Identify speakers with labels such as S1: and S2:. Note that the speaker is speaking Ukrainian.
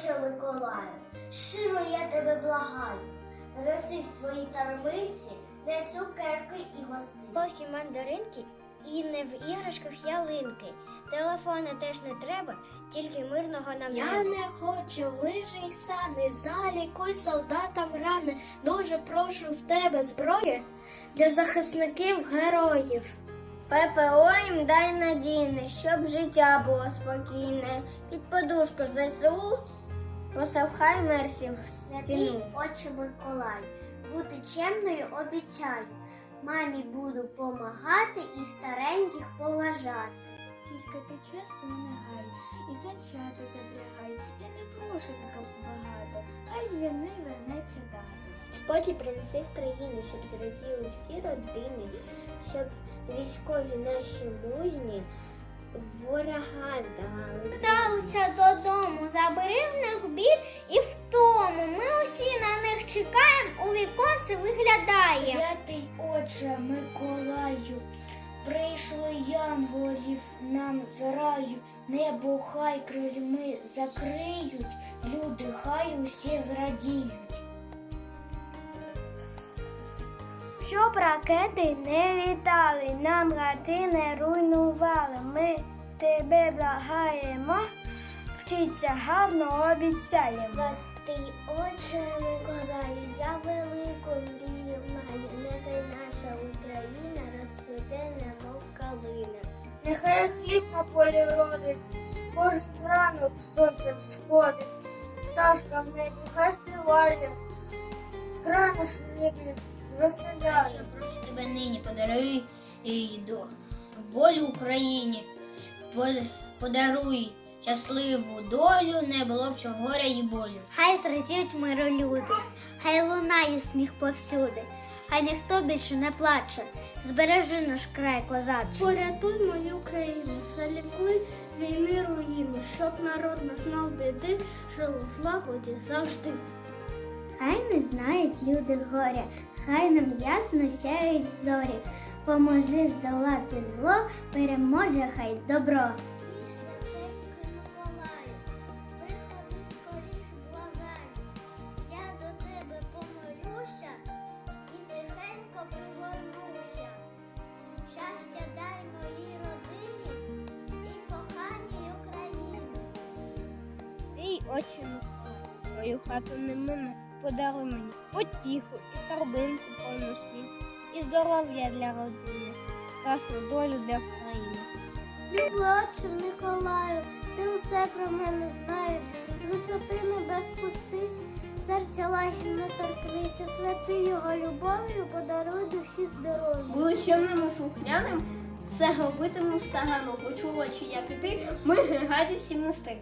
S1: Отче Миколаю, щиро я тебе благаю, неси в своїй тармиці не цукерки і гостини. Трохи мандаринки і не в іграшках ялинки. Телефони теж не треба, тільки мирного нам
S2: Я не хочу лижі й сани, залікуй солдатам рани. Дуже прошу в тебе зброї для захисників героїв.
S1: ППО їм дай надійне, щоб життя було спокійне. Під подушку ЗСУ постав хай мерсів стіну. Отче Миколай, бути чемною обіцяю. Мамі буду помагати і стареньких поважати.
S3: Тільки ти часу не гай і зачати запрягай. Я не прошу так багато, хай з вернеться тато.
S1: Спокій принеси в країну, щоб зраділи всі родини, щоб військові наші мужні ворога здавали.
S2: Вдалися додому, забери в них
S3: Отче Миколаю, прийшли янголів нам з раю, небо хай крильми закриють, люди хай усі зрадіють.
S1: Щоб ракети не літали, нам гати не руйнували. Ми тебе благаємо, вчиться гарно обіцяємо. Святий Отче розцвіте, немов калина.
S4: Нехай хліб на полі родить, кожен ранок сонцем сходить, пташка в небі хай співає, крана ж ніби звеселяє.
S5: Прошу тебе нині подаруй до волю Україні, подаруй щасливу долю, не було всього горя і болю.
S2: Хай зрадіють миролюди, хай лунає сміх повсюди, хай ніхто більше не плаче, збережи наш край козачий.
S3: Порятуй мою країну, залікуй війни руїни, щоб народ не знав біди, жив у злагоді завжди.
S1: Хай не знають люди горя, хай нам ясно сяють зорі. Поможи здолати зло, переможе хай добро. Очі Миколай, твою хату не мене, подаруй мені потіху і торбинку повну сміх, і здоров'я для родини, красну долю для країни.
S3: Любий Миколаю, ти усе про мене знаєш, з висоти небес спустись, серця лагідно торкнися, святи його любов'ю, подаруй душі здоров'я.
S4: Були чемним і слухняним, все робитиму старано, почувачі, як і ти, ми раді всім нести.